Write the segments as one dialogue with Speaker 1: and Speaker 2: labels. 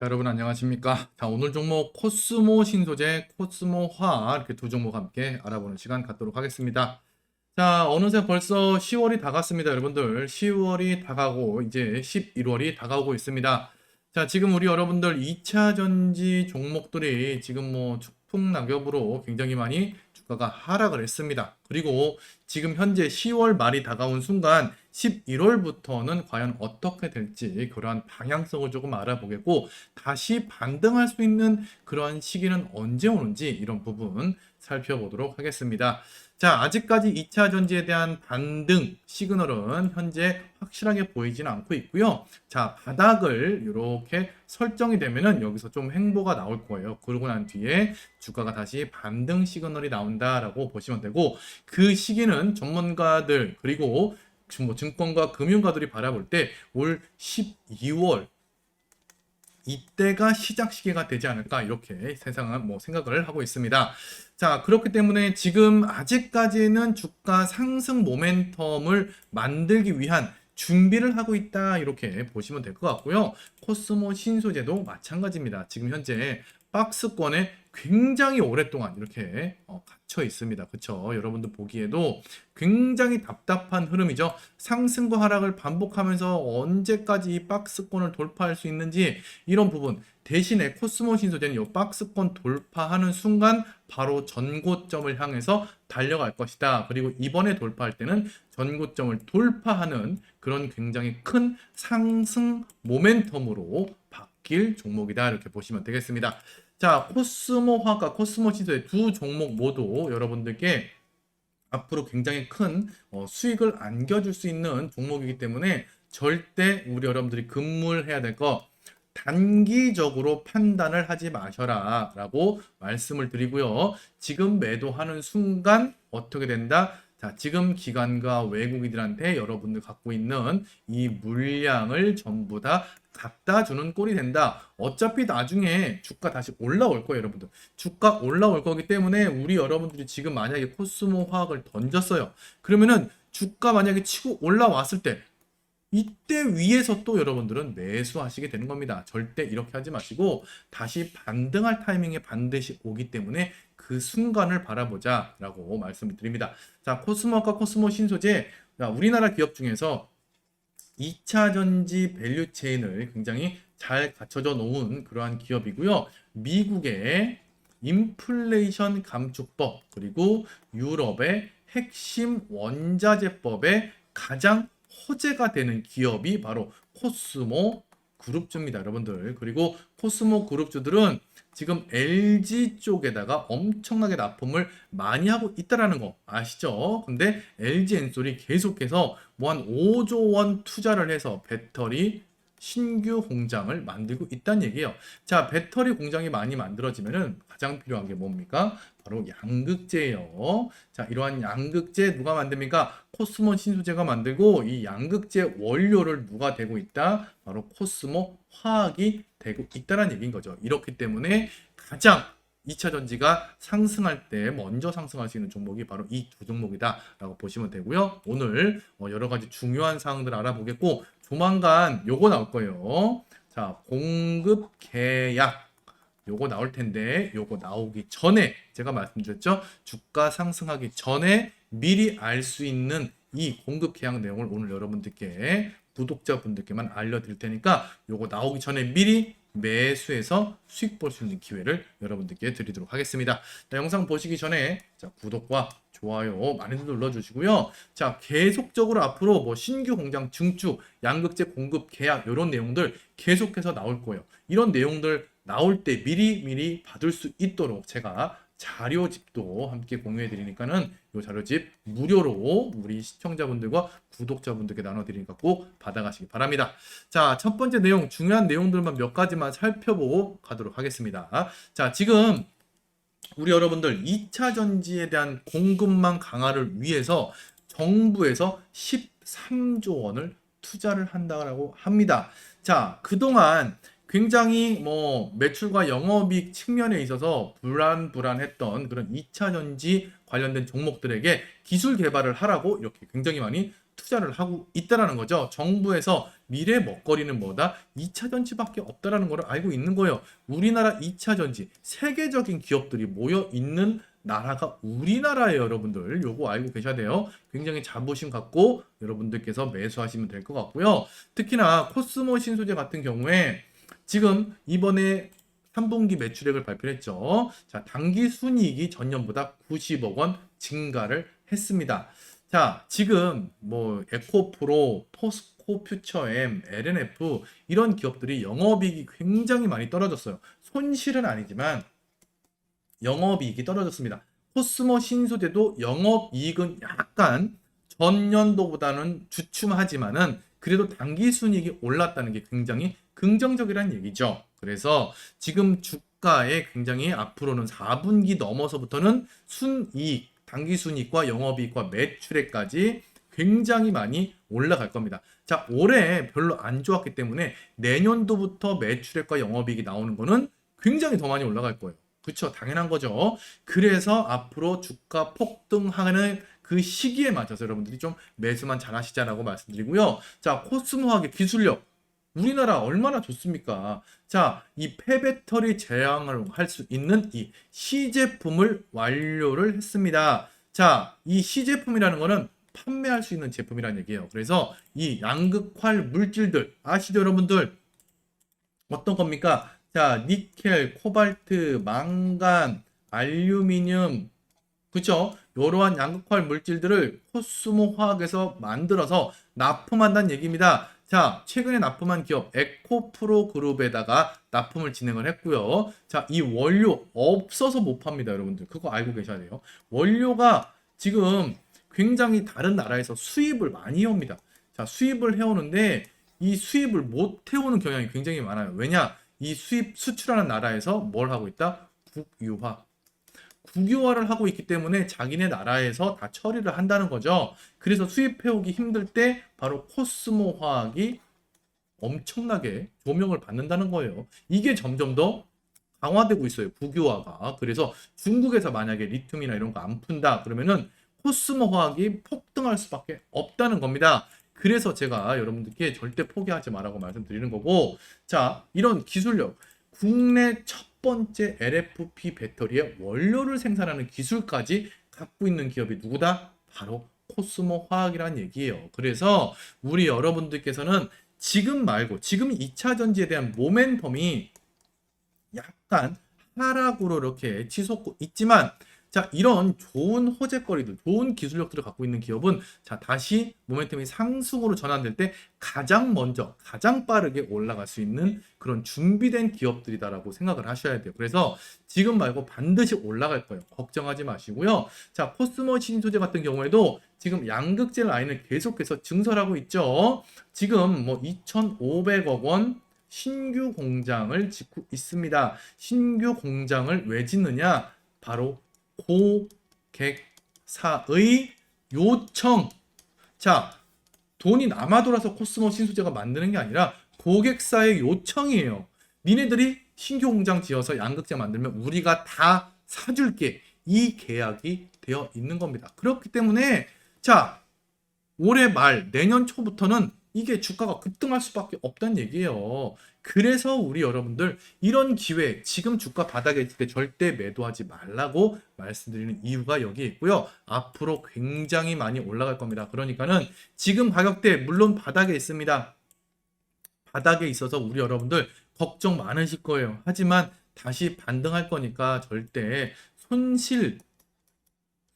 Speaker 1: 자, 여러분 안녕하십니까? 자, 오늘 종목 코스모 신소재, 코스모화 이렇게 두 종목 함께 알아보는 시간 갖도록 하겠습니다. 자, 어느새 벌써 10월이 다갔습니다, 여러분들. 10월이 다가고 이제 11월이 다가오고 있습니다. 자, 지금 우리 여러분들 2차 전지 종목들이 지금 뭐 축풍낙엽으로 굉장히 많이 주가가 하락을 했습니다. 그리고 지금 현재 10월 말이 다가온 순간 11월부터는 과연 어떻게 될지 그러한 방향성을 조금 알아보겠고 다시 반등할 수 있는 그러한 시기는 언제 오는지 이런 부분 살펴보도록 하겠습니다. 자, 아직까지 2차 전지에 대한 반등 시그널은 현재 확실하게 보이지는 않고 있고요. 자, 바닥을 이렇게 설정이 되면은 여기서 좀 행보가 나올 거예요. 그러고 난 뒤에 주가가 다시 반등 시그널이 나온다라고 보시면 되고 그 시기는 전문가들 그리고 뭐 증권가 금융가들이 바라볼 때 올 12월 이때가 시작 시기가 되지 않을까 이렇게 세상은 뭐 생각을 하고 있습니다. 자 그렇기 때문에 지금 아직까지는 주가 상승 모멘텀을 만들기 위한 준비를 하고 있다 이렇게 보시면 될 것 같고요. 코스모 신소재도 마찬가지입니다. 지금 현재 박스권에 굉장히 오랫동안 이렇게 어, 갇혀 있습니다. 그쵸? 여러분들 보기에도 굉장히 답답한 흐름이죠. 상승과 하락을 반복하면서 언제까지 이 박스권을 돌파할 수 있는지 이런 부분 대신에 코스모 신소재는 이 박스권 돌파하는 순간 바로 전고점을 향해서 달려갈 것이다. 그리고 이번에 돌파할 때는 전고점을 돌파하는 그런 굉장히 큰 상승 모멘텀으로 바 뀔 종목이다. 이렇게 보시면 되겠습니다. 자, 코스모 화가 코스모 시도의 두 종목 모두 여러분들께 앞으로 굉장히 큰 어, 수익을 안겨줄 수 있는 종목이기 때문에 절대 우리 여러분들이 금물해야 될 거 단기적으로 판단을 하지 마셔라 라고 말씀을 드리고요. 지금 매도하는 순간 어떻게 된다? 자, 지금 기관과 외국인들한테 여러분들 갖고 있는 이 물량을 전부 다 갖다 주는 꼴이 된다. 어차피 나중에 주가 다시 올라올 거예요, 여러분들. 주가 올라올 거기 때문에 우리 여러분들이 지금 만약에 코스모 화학을 던졌어요. 그러면은 주가 만약에 치고 올라왔을 때 이때 위에서 또 여러분들은 매수하시게 되는 겁니다. 절대 이렇게 하지 마시고 다시 반등할 타이밍에 반드시 오기 때문에 그 순간을 바라보자 라고 말씀을 드립니다. 자, 코스모과 코스모 신소재 자, 우리나라 기업 중에서 2차 전지 밸류 체인을 굉장히 잘 갖춰져 놓은 그러한 기업이고요. 미국의 인플레이션 감축법 그리고 유럽의 핵심 원자재법의 가장 호재가 되는 기업이 바로 코스모 그룹주입니다, 여러분들. 그리고 코스모 그룹주들은 지금 LG 쪽에다가 엄청나게 납품을 많이 하고 있다라는 거 아시죠? 근데 LG 엔솔이 계속해서 뭐 한 5조 원 투자를 해서 배터리 신규 공장을 만들고 있다는 얘기예요. 자, 배터리 공장이 많이 만들어지면은 가장 필요한 게 뭡니까? 바로 양극재예요. 자, 이러한 양극재 누가 만듭니까? 코스모 신소재가 만들고 이 양극재 원료를 누가 되고 있다? 바로 코스모 화학이 되고 있다는 얘기인 거죠. 이렇기 때문에 가장 2차 전지가 상승할 때 먼저 상승할 수 있는 종목이 바로 이 두 종목이다라고 보시면 되고요. 오늘 어, 여러 가지 중요한 사항들을 알아보겠고 조만간 요거 나올 거예요. 자, 공급 계약 요거 나올 텐데 요거 나오기 전에 제가 말씀드렸죠. 주가 상승하기 전에 미리 알 수 있는 이 공급 계약 내용을 오늘 여러분들께 구독자분들께만 알려드릴 테니까 요거 나오기 전에 미리 매수해서 수익 볼 수 있는 기회를 여러분들께 드리도록 하겠습니다. 자, 영상 보시기 전에 자, 구독과 좋아요 많이들 눌러주시고요. 자, 계속적으로 앞으로 뭐 신규 공장 증축, 양극재 공급 계약 이런 내용들 계속해서 나올 거예요. 이런 내용들 나올 때 미리 미리 받을 수 있도록 제가 자료집도 함께 공유해 드리니까는 이 자료집 무료로 우리 시청자분들과 구독자분들께 나눠 드리니까 꼭 받아가시기 바랍니다. 자, 첫 번째 내용 중요한 내용들만 몇 가지만 살펴보고 가도록 하겠습니다. 자, 지금 우리 여러분들 2차 전지에 대한 공급망 강화를 위해서 정부에서 13조 원을 투자를 한다고 합니다. 자, 그동안 굉장히 뭐 매출과 영업이익 측면에 있어서 불안불안했던 그런 2차 전지 관련된 종목들에게 기술 개발을 하라고 이렇게 굉장히 많이 투자를 하고 있다라는 거죠. 정부에서 미래 먹거리는 뭐다? 2차 전지밖에 없다라는 걸 알고 있는 거예요. 우리나라 2차 전지 세계적인 기업들이 모여 있는 나라가 우리나라예요, 여러분들. 요거 알고 계셔야 돼요. 굉장히 자부심 갖고 여러분들께서 매수하시면 될 것 같고요. 특히나 코스모 신소재 같은 경우에 지금 이번에 3분기 매출액을 발표했죠. 자, 당기 순이익이 전년보다 90억 원 증가를 했습니다. 자, 지금 뭐 에코프로, 포스코 퓨처엠, LNF 이런 기업들이 영업이익이 굉장히 많이 떨어졌어요. 손실은 아니지만 영업이익이 떨어졌습니다. 코스모 신소재도 영업이익은 약간 전년도보다는 주춤하지만은 그래도 당기 순이익이 올랐다는 게 굉장히 긍정적이라는 얘기죠. 그래서 지금 주가에 굉장히 앞으로는 4분기 넘어서부터는 순이익, 당기 순이익과 영업이익과 매출액까지 굉장히 많이 올라갈 겁니다. 자, 올해 별로 안 좋았기 때문에 내년도부터 매출액과 영업이익이 나오는 거는 굉장히 더 많이 올라갈 거예요. 그렇죠. 당연한 거죠. 그래서 앞으로 주가 폭등하는 그 시기에 맞춰서 여러분들이 좀 매수만 잘 하시자라고 말씀드리고요. 자, 코스모학의 기술력. 우리나라 얼마나 좋습니까? 자, 이 폐배터리 제왕을 할 수 있는 이 시제품을 완료를 했습니다. 자, 이 시제품이라는 거는 판매할 수 있는 제품이라는 얘기예요. 그래서 이 양극활 물질들 아시죠, 여러분들? 어떤 겁니까? 자, 니켈, 코발트, 망간, 알루미늄, 그쵸? 이러한 양극활 물질들을 코스모 화학에서 만들어서 납품한다는 얘기입니다. 자, 최근에 납품한 기업 에코프로 그룹에다가 납품을 진행을 했고요. 자, 이 원료 없어서 못 팝니다, 여러분들. 그거 알고 계셔야 돼요. 원료가 지금 굉장히 다른 나라에서 수입을 많이 해옵니다. 자, 수입을 해오는데 이 수입을 못 해오는 경향이 굉장히 많아요. 왜냐? 이 수입 수출하는 나라에서 뭘 하고 있다? 국유화. 국유화를 하고 있기 때문에 자기네 나라에서 다 처리를 한다는 거죠. 그래서 수입해오기 힘들 때 바로 코스모 화학이 엄청나게 조명을 받는다는 거예요. 이게 점점 더 강화되고 있어요. 국유화가. 그래서 중국에서 만약에 리튬이나 이런 거 안 푼다 그러면은 코스모 화학이 폭등할 수밖에 없다는 겁니다. 그래서 제가 여러분들께 절대 포기하지 말라고 말씀드리는 거고 자 이런 기술력 국내 첫 번째 LFP 배터리의 원료를 생산하는 기술까지 갖고 있는 기업이 누구다? 바로 코스모 화학이라는 얘기예요. 그래서 우리 여러분들께서는 지금 말고 지금 2차 전지에 대한 모멘텀이 약간 하락으로 이렇게 치솟고 있지만 자, 이런 좋은 호재거리들, 좋은 기술력들을 갖고 있는 기업은 자, 다시 모멘텀이 상승으로 전환될 때 가장 먼저, 가장 빠르게 올라갈 수 있는 그런 준비된 기업들이다라고 생각을 하셔야 돼요. 그래서 지금 말고 반드시 올라갈 거예요. 걱정하지 마시고요. 자, 코스모 신소재 같은 경우에도 지금 양극재 라인을 계속해서 증설하고 있죠. 지금 뭐 2,500억 원 신규 공장을 짓고 있습니다. 신규 공장을 왜 짓느냐? 바로 고객사의 요청. 자, 돈이 남아 돌아서 코스모 신소재가 만드는 게 아니라 고객사의 요청이에요. 니네들이 신규 공장 지어서 양극재 만들면 우리가 다 사줄게. 이 계약이 되어 있는 겁니다. 그렇기 때문에 자, 올해 말 내년 초부터는 이게 주가가 급등할 수밖에 없다는 얘기예요. 그래서 우리 여러분들 이런 기회 지금 주가 바닥에 있을 때 절대 매도하지 말라고 말씀드리는 이유가 여기에 있고요. 앞으로 굉장히 많이 올라갈 겁니다. 그러니까는 지금 가격대 물론 바닥에 있습니다. 바닥에 있어서 우리 여러분들 걱정 많으실 거예요. 하지만 다시 반등할 거니까 절대 손실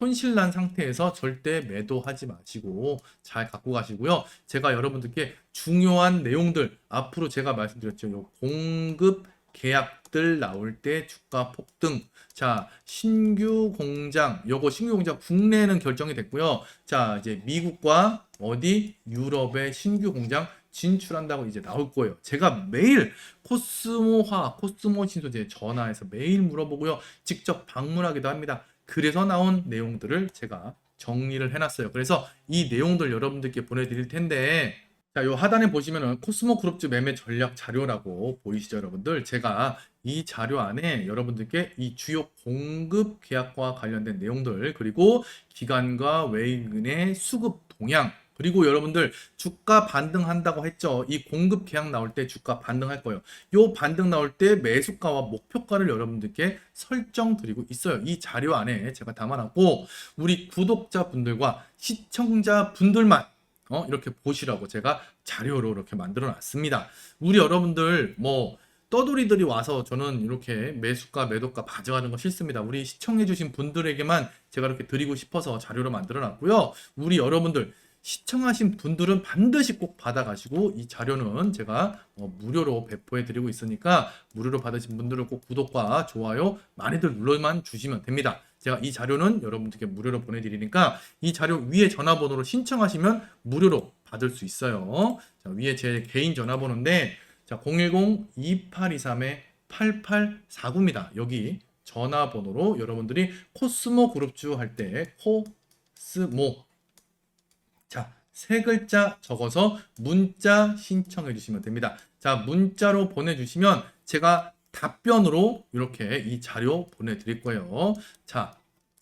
Speaker 1: 손실난 상태에서 절대 매도하지 마시고 잘 갖고 가시고요. 제가 여러분들께 중요한 내용들 앞으로 제가 말씀드렸죠. 요 공급 계약들 나올 때 주가 폭등. 자, 신규 공장, 요거 신규 공장 국내는 결정이 됐고요. 자, 이제 미국과 어디 유럽의 신규 공장 진출한다고 이제 나올 거예요. 제가 매일 코스모화, 코스모 신소재 전화해서 매일 물어보고요. 직접 방문하기도 합니다. 그래서 나온 내용들을 제가 정리를 해놨어요. 그래서 이 내용들 여러분들께 보내드릴 텐데 자, 요 하단에 보시면은 코스모 그룹즈 매매 전략 자료라고 보이시죠, 여러분들? 제가 이 자료 안에 여러분들께 이 주요 공급 계약과 관련된 내용들 그리고 기관과 외인의 수급 동향 그리고 여러분들 주가 반등한다고 했죠. 이 공급 계약 나올 때 주가 반등할 거예요. 요 반등 나올 때 매수가와 목표가를 여러분들께 설정 드리고 있어요. 이 자료 안에 제가 담아놨고 우리 구독자분들과 시청자분들만 어, 이렇게 보시라고 제가 자료로 이렇게 만들어 놨습니다. 우리 여러분들 뭐 떠돌이들이 와서 저는 이렇게 매수가 매도가 가져가는 거 싫습니다. 우리 시청해주신 분들에게만 제가 이렇게 드리고 싶어서 자료로 만들어 놨고요. 우리 여러분들 시청하신 분들은 반드시 꼭 받아가시고 이 자료는 제가 어, 무료로 배포해 드리고 있으니까 무료로 받으신 분들은 꼭 구독과 좋아요 많이들 눌러만 주시면 됩니다. 제가 이 자료는 여러분들께 무료로 보내드리니까 이 자료 위에 전화번호로 신청하시면 무료로 받을 수 있어요. 자, 위에 제 개인 전화번호인데 자, 010-2823-8849입니다. 여기 전화번호로 여러분들이 코스모 그룹주 할 때 코스모 자, 세 글자 적어서 문자 신청해 주시면 됩니다. 자, 문자로 보내주시면 제가 답변으로 이렇게 이 자료 보내드릴 거예요. 자,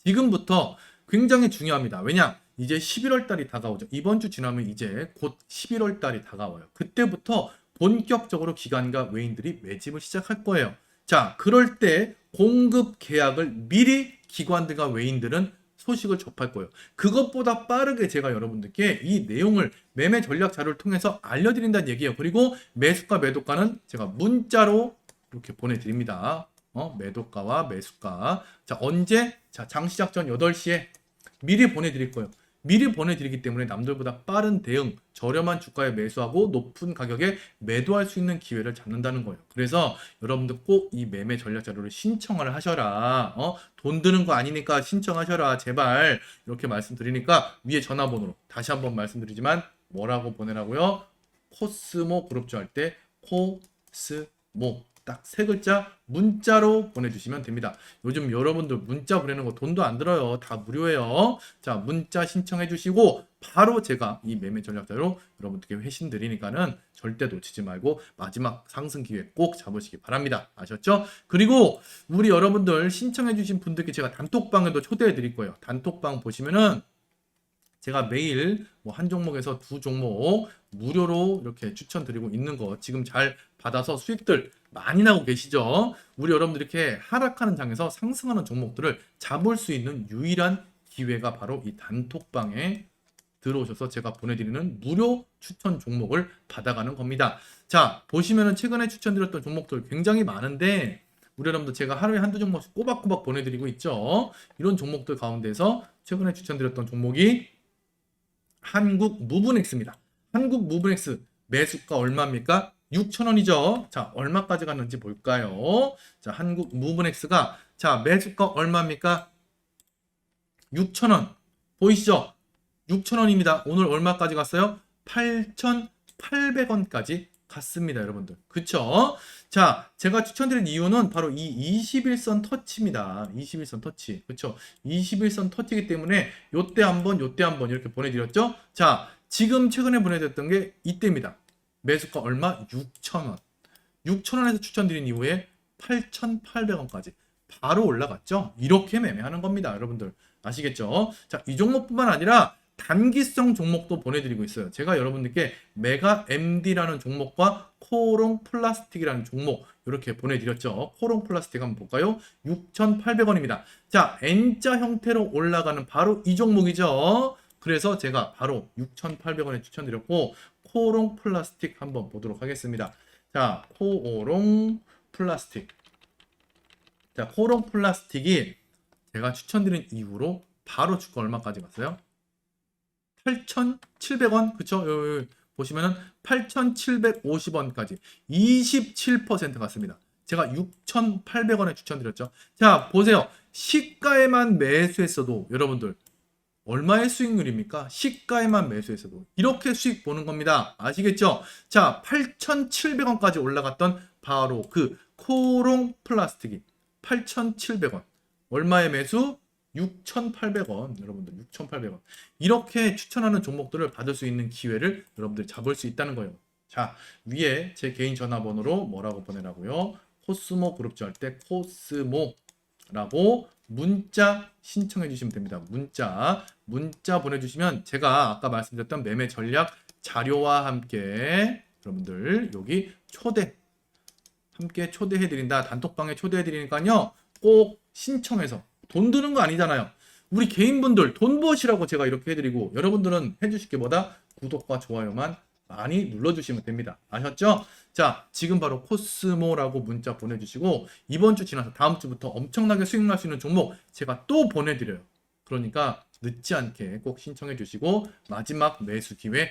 Speaker 1: 지금부터 굉장히 중요합니다. 왜냐? 이제 11월 달이 다가오죠. 이번 주 지나면 이제 곧 11월 달이 다가와요. 그때부터 본격적으로 기관과 외인들이 매집을 시작할 거예요. 자, 그럴 때 공급 계약을 미리 기관들과 외인들은 소식을 접할 거예요. 그것보다 빠르게 제가 여러분들께 이 내용을 매매 전략 자료를 통해서 알려드린다는 얘기예요. 그리고 매수가 매도가는 제가 문자로 이렇게 보내드립니다. 어, 매도가와 매수가. 자, 언제? 자, 장 시작 전 8시에 미리 보내드릴 거예요. 미리 보내드리기 때문에 남들보다 빠른 대응, 저렴한 주가에 매수하고 높은 가격에 매도할 수 있는 기회를 잡는다는 거예요. 그래서 여러분들 꼭 이 매매 전략 자료를 신청을 하셔라. 어? 돈 드는 거 아니니까 신청하셔라. 제발. 이렇게 말씀드리니까 위에 전화번호로 다시 한번 말씀드리지만 뭐라고 보내라고요? 코스모 그룹주 할 때 코스모 딱 세 글자 문자로 보내주시면 됩니다. 요즘 여러분들 문자 보내는 거 돈도 안 들어요. 다 무료예요. 자, 문자 신청해 주시고 바로 제가 이 매매 전략자로 여러분들께 회신 드리니까는 절대 놓치지 말고 마지막 상승 기회 꼭 잡으시기 바랍니다. 아셨죠? 그리고 우리 여러분들 신청해 주신 분들께 제가 단톡방에도 초대해 드릴 거예요. 단톡방 보시면은 제가 매일 뭐 한 종목에서 두 종목 무료로 이렇게 추천드리고 있는 거 지금 잘 받아서 수익들 많이 나고 계시죠? 우리 여러분들 이렇게 하락하는 장에서 상승하는 종목들을 잡을 수 있는 유일한 기회가 바로 이 단톡방에 들어오셔서 제가 보내드리는 무료 추천 종목을 받아가는 겁니다. 자, 보시면은 최근에 추천드렸던 종목들 굉장히 많은데 우리 여러분들 제가 하루에 한두 종목씩 꼬박꼬박 보내드리고 있죠. 이런 종목들 가운데서 최근에 추천드렸던 종목이 한국 무브넥스입니다. 한국 무브넥스 매수가 얼마입니까? 6,000원이죠. 자, 얼마까지 갔는지 볼까요? 자, 한국 무브넥스가 자, 매수가 얼마입니까? 6,000원. 보이시죠? 6,000원입니다. 오늘 얼마까지 갔어요? 8,800원까지 갔습니다, 여러분들. 그쵸? 자, 제가 추천드린 이유는 바로 이 21선 터치입니다. 21선 터치. 그쵸? 21선 터치이기 때문에 요때 한 번, 요때 한 번 이렇게 보내드렸죠? 자, 지금 최근에 보내드렸던 게 이때입니다. 매수가 얼마? 6,000원. 6,000원에서 추천드린 이후에 8,800원까지 바로 올라갔죠? 이렇게 매매하는 겁니다, 여러분들. 아시겠죠? 자, 이 종목뿐만 아니라 단기성 종목도 보내드리고 있어요. 제가 여러분들께 메가 MD라는 종목과 코롱 플라스틱이라는 종목 이렇게 보내드렸죠. 코롱 플라스틱 한번 볼까요? 6,800원입니다. 자, N자 형태로 올라가는 바로 이 종목이죠. 그래서 제가 바로 6,800원에 추천드렸고 코롱 플라스틱 한번 보도록 하겠습니다. 자, 코오롱 플라스틱. 자, 코롱 플라스틱이 제가 추천드린 이후로 바로 주가 얼마까지 갔어요? 8,700원 그쵸? 보시면은 8,750원까지 27% 갔습니다. 제가 6,800원에 추천드렸죠. 자 보세요. 시가에만 매수했어도 여러분들 얼마의 수익률입니까? 시가에만 매수했어도 이렇게 수익 보는 겁니다. 아시겠죠? 자 8,700원까지 올라갔던 바로 그 코롱 플라스틱이 8,700원 얼마의 매수? 6,800원 여러분들 6,800원 이렇게 추천하는 종목들을 받을 수 있는 기회를 여러분들이 잡을 수 있다는 거예요. 자 위에 제 개인 전화번호로 뭐라고 보내라고요? 코스모 그룹주 할때 코스모 라고 문자 신청해 주시면 됩니다. 문자 문자 보내주시면 제가 아까 말씀드렸던 매매 전략 자료와 함께 여러분들 여기 초대 함께 초대해 드린다 단톡방에 초대해 드리니까요 꼭 신청해서 돈 드는 거 아니잖아요. 우리 개인분들 돈 버시라고 제가 이렇게 해드리고 여러분들은 해주실 게 뭐다 구독과 좋아요만 많이 눌러주시면 됩니다. 아셨죠? 자, 지금 바로 코스모라고 문자 보내주시고 이번 주 지나서 다음 주부터 엄청나게 수익 날 수 있는 종목 제가 또 보내드려요. 그러니까 늦지 않게 꼭 신청해 주시고 마지막 매수 기회